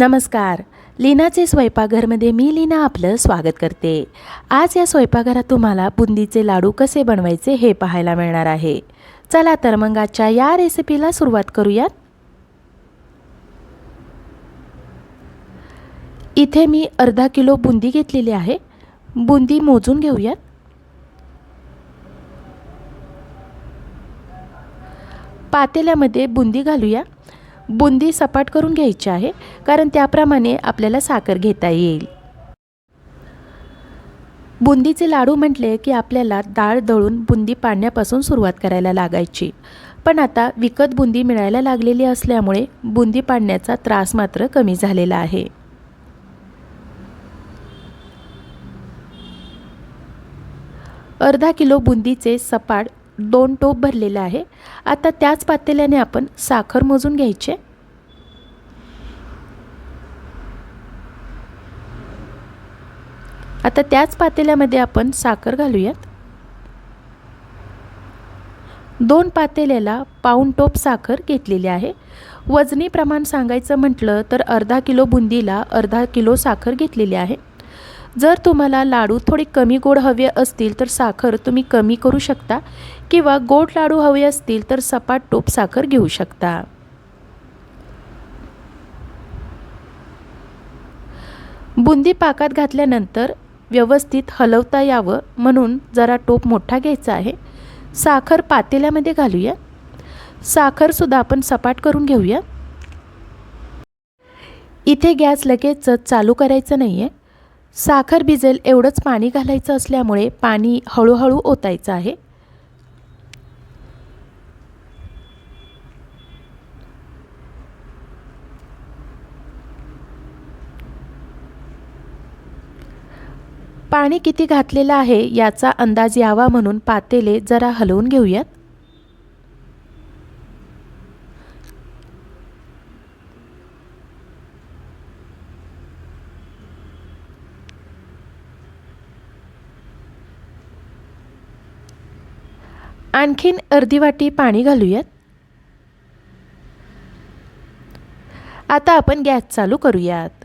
नमस्कार. लीनाचे स्वयंपाकघरमध्ये मी लीना आपलं स्वागत करते. आज या स्वयंपाकघरात तुम्हाला बुंदीचे लाडू कसे बनवायचे हे पाहायला मिळणार आहे. चला तर मग आजच्या या रेसिपीला सुरुवात करूयात. इथे मी अर्धा किलो बुंदी घेतलेली आहे. बुंदी मोजून घेऊयात. पातेल्यामध्ये बुंदी घालूया. बुंदी सपाट करून घ्यायची आहे कारण त्याप्रमाणे आपल्याला साखर घेता येईल. बुंदीचे लाडू म्हटले की आपल्याला डाळ दळून बुंदी पाडण्यापासून सुरुवात करायला लागायची. पण आता विकत बुंदी मिळायला लागलेली असल्यामुळे बुंदी पाडण्याचा त्रास मात्र कमी झालेला आहे. अर्धा किलो बुंदीचे सपाट दोन टोप भरलेले आहे. आता त्याच पातेल्याने आपण साखर मोजून घ्यायचे आता त्याच पातेल्यामध्ये आपण साखर घालूयात. दोन पातेल्याला पाऊण टोप साखर घेतलेली आहे. वजनी प्रमाण सांगायचं म्हटलं तर अर्धा किलो बुंदीला अर्धा किलो साखर घेतलेली आहे. जर तुम्हाला लाडू थोडे कमी गोड हवे असतील तर साखर तुम्ही कमी करू शकता किंवा गोड लाडू हवे असतील तर सपाट टोप साखर घेऊ शकता. बुंदी पाकात घातल्यानंतर व्यवस्थित हलवता यावं म्हणून जरा टोप मोठा घ्यायचा आहे. साखर पातेल्यामध्ये घालूया. साखरसुद्धा आपण सपाट करून घेऊया. इथे गॅस लगेचच चालू करायचं नाही आहे साखर भिजेल एवढंच पाणी घालायचं असल्यामुळे पाणी हळूहळू ओतायचं आहे. पाणी किती घातलेलं आहे याचा अंदाज यावा म्हणून पातेले जरा हलवून घेऊयात. आणखीन अर्धी वाटी पाणी घालूयात. आता आपण गॅस चालू करूयात.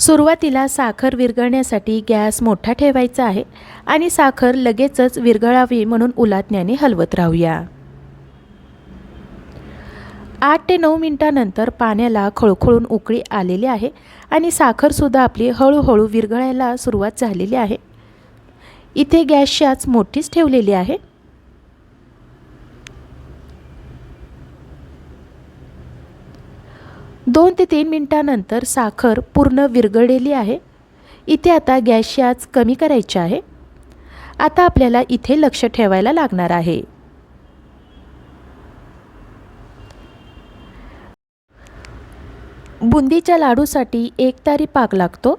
सुरुवातीला साखर विरघळण्यासाठी गॅस मोठा ठेवायचा आहे आणि साखर लगेचच विरघळावी म्हणून उलाटण्याने हलवत राहूया. आठ ते नऊ मिनटानंतर पाण्याला खळखळून उकळी आलेली आहे आणि साखरसुद्धा आपली हळूहळू विरघळायला सुरुवात झालेली आहे. इथे गॅसची आज मोठीच ठेवलेली आहे. दोन ते तीन मिनटानंतर साखर पूर्ण विरघळलेली आहे. इथे आता गॅसची आज कमी करायची आहे. आता आपल्याला इथे लक्ष ठेवायला लागणार आहे. बुंदीच्या लाडूसाठी एक तारी पाक लागतो.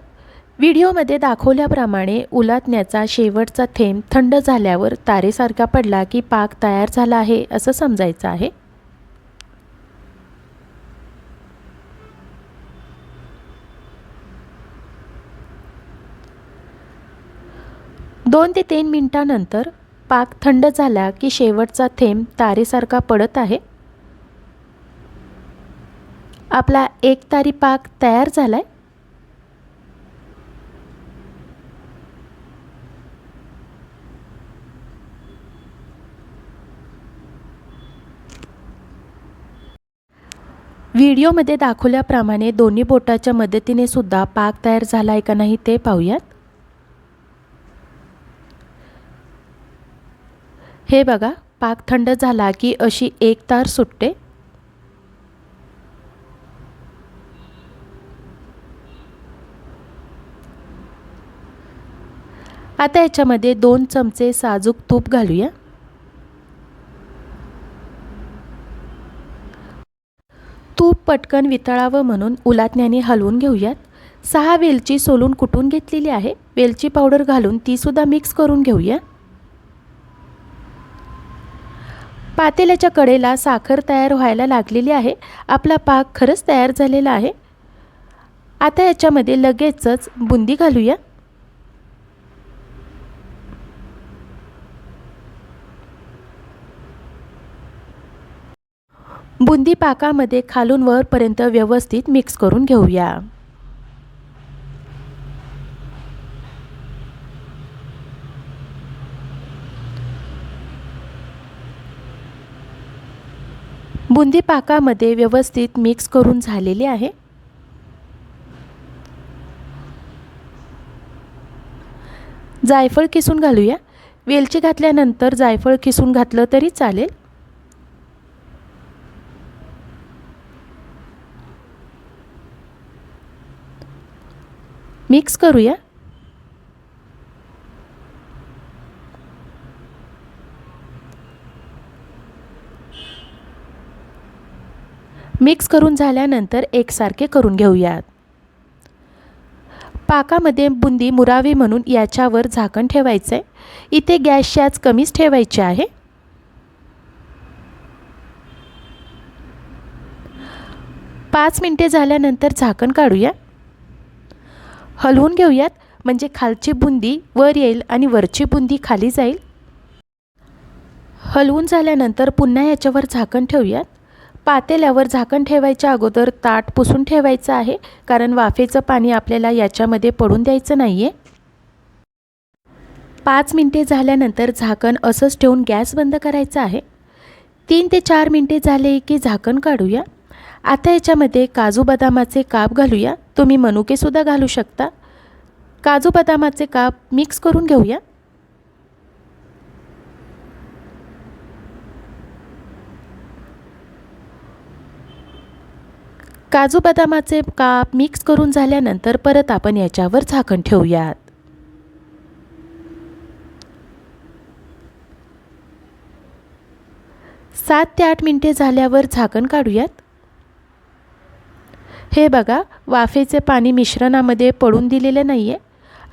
व्हिडिओमध्ये दाखवल्याप्रमाणे उलातण्याचा शेवटचा थेंब थंड झाल्यावर तारेसारखा पडला की पाक तयार झाला आहे असं समजायचं आहे. दोन ते तीन मिनटानंतर पाक थंड झाला की शेवटचा थेंब तारेसारखा पडत आहे. आपला एक तारी पाक तयार झाला आहे व्हिडिओमध्ये दाखवल्याप्रमाणे दोन्ही बोटाच्या मदतीने सुद्धा पाक तयार झाला आहे का नाही ते पाहूयात. हे बघा पाक थंड झाला की अशी एक तार सुटते. आता याच्यामध्ये दोन चमचे साजूक तूप घालूया तूप पटकन वितळावं म्हणून उलाटण्याने हलवून घेऊयात. सहा वेलची सोलून कुटून घेतलेली आहे? वेलची पावडर घालून तीसुद्धा मिक्स करून घेऊया. पातेल्याच्या कडेला साखर तयार व्हायला लागलेली आहे. आपला पाक खरंच तयार झालेला आहे. आता याच्यामध्ये लगेचच बुंदी घालूया. बुंदी पाकामध्ये खालून वरपर्यंत व्यवस्थित मिक्स करून घेऊया. बुंदी पाकामध्ये व्यवस्थित मिक्स करून झालेली आहे. जायफळ किसून घालूया. वेलची घातल्यानंतर जायफळ किसून घातलं तरी चालेल. मिक्स करूया. मिक्स करून झाल्यानंतर एकसारखे करून घेऊयात. पाकामध्ये बुंदी मुरावी म्हणून याच्यावर झाकण ठेवायचं आहे इथे गॅसची आज कमीच ठेवायची आहे. पाच मिनटे झाल्यानंतर झाकण काढूया. हलवून घेऊयात. म्हणजे खालची बुंदी वर येईल आणि वरची बुंदी खाली जाईल. हलवून झाल्यानंतर पुन्हा याच्यावर झाकण ठेवूयात. पातेल्यावर झाकण ठेवायच्या अगोदर ताट पुसून ठेवायचं आहे कारण वाफेचं पाणी आपल्याला याच्यामध्ये पडून द्यायचं नाही आहे पाच मिनटे झाल्यानंतर झाकण असंच ठेवून गॅस बंद करायचा आहे. तीन ते चार मिनटे झाले की झाकण काढूया. आता याच्यामध्ये काजू बदामाचे काप घालूया. तुम्ही मनुकेसुद्धा घालू शकता. काजू बदामाचे काप मिक्स करून घेऊया. काजू बदामाचे काप मिक्स करून झाल्यानंतर परत आपण याच्यावर झाकण ठेवूयात. सात ते आठ मिनटे झाल्यावर झाकण काढूयात. हे बघा वाफेचे पाणी मिश्रणामध्ये पडून दिलेले नाही आहे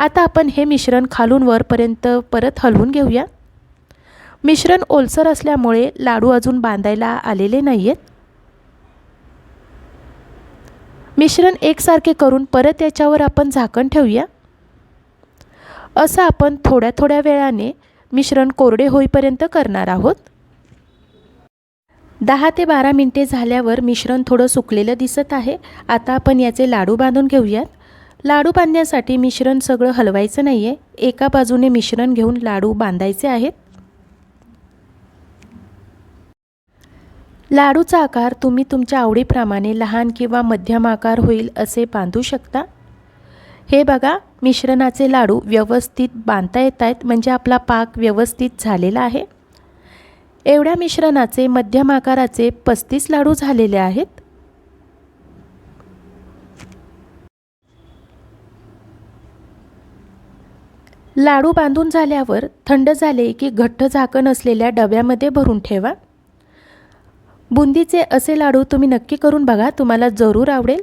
आता आपण हे मिश्रण खालून वरपर्यंत परत हलवून घेऊया. मिश्रण ओलसर असल्यामुळे लाडू अजून बांधायला आलेले नाही आहेत मिश्रण एकसारखे करून परत याच्यावर आपण झाकण ठेवूया. असं आपण थोड्या थोड्या वेळाने मिश्रण कोरडे होईपर्यंत करणार आहोत. दहा ते बारा मिनटे झाल्यावर मिश्रण थोडं सुकलेलं दिसत आहे. आता आपण याचे लाडू बांधून घेऊयात. लाडू बांधण्यासाठी मिश्रण सगळं हलवायचं नाही आहे एका बाजूने मिश्रण घेऊन लाडू बांधायचे आहेत. लाडूचा आकार तुम्ही तुमच्या आवडीप्रमाणे लहान किंवा मध्यम आकार होईल असे बांधू शकता. हे बघा मिश्रणाचे लाडू व्यवस्थित बांधता येत आहेत. म्हणजे आपला पाक व्यवस्थित झालेला आहे. एवढ्या मिश्रणाचे मध्यम आकाराचे पस्तीस लाडू झालेले आहेत. लाडू बांधून झाल्यावर थंड झाले की घट्ट झाकण असलेल्या डब्यामध्ये भरून ठेवा. बुंदीचे असे लाडू तुम्ही नक्की करून बघा तुम्हाला जरूर आवडेल.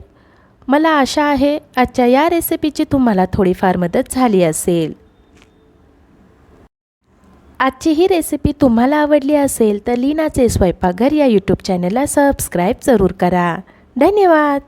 मला आशा आहे आजच्या या रेसिपीची तुम्हाला थोडीफार मदत झाली असेल. आजची ही रेसिपी तुम्हाला आवडली असेल तर लीनाचे स्वयंपाकघर या यूट्यूब चॅनलला सबस्क्राईब जरूर करा. धन्यवाद!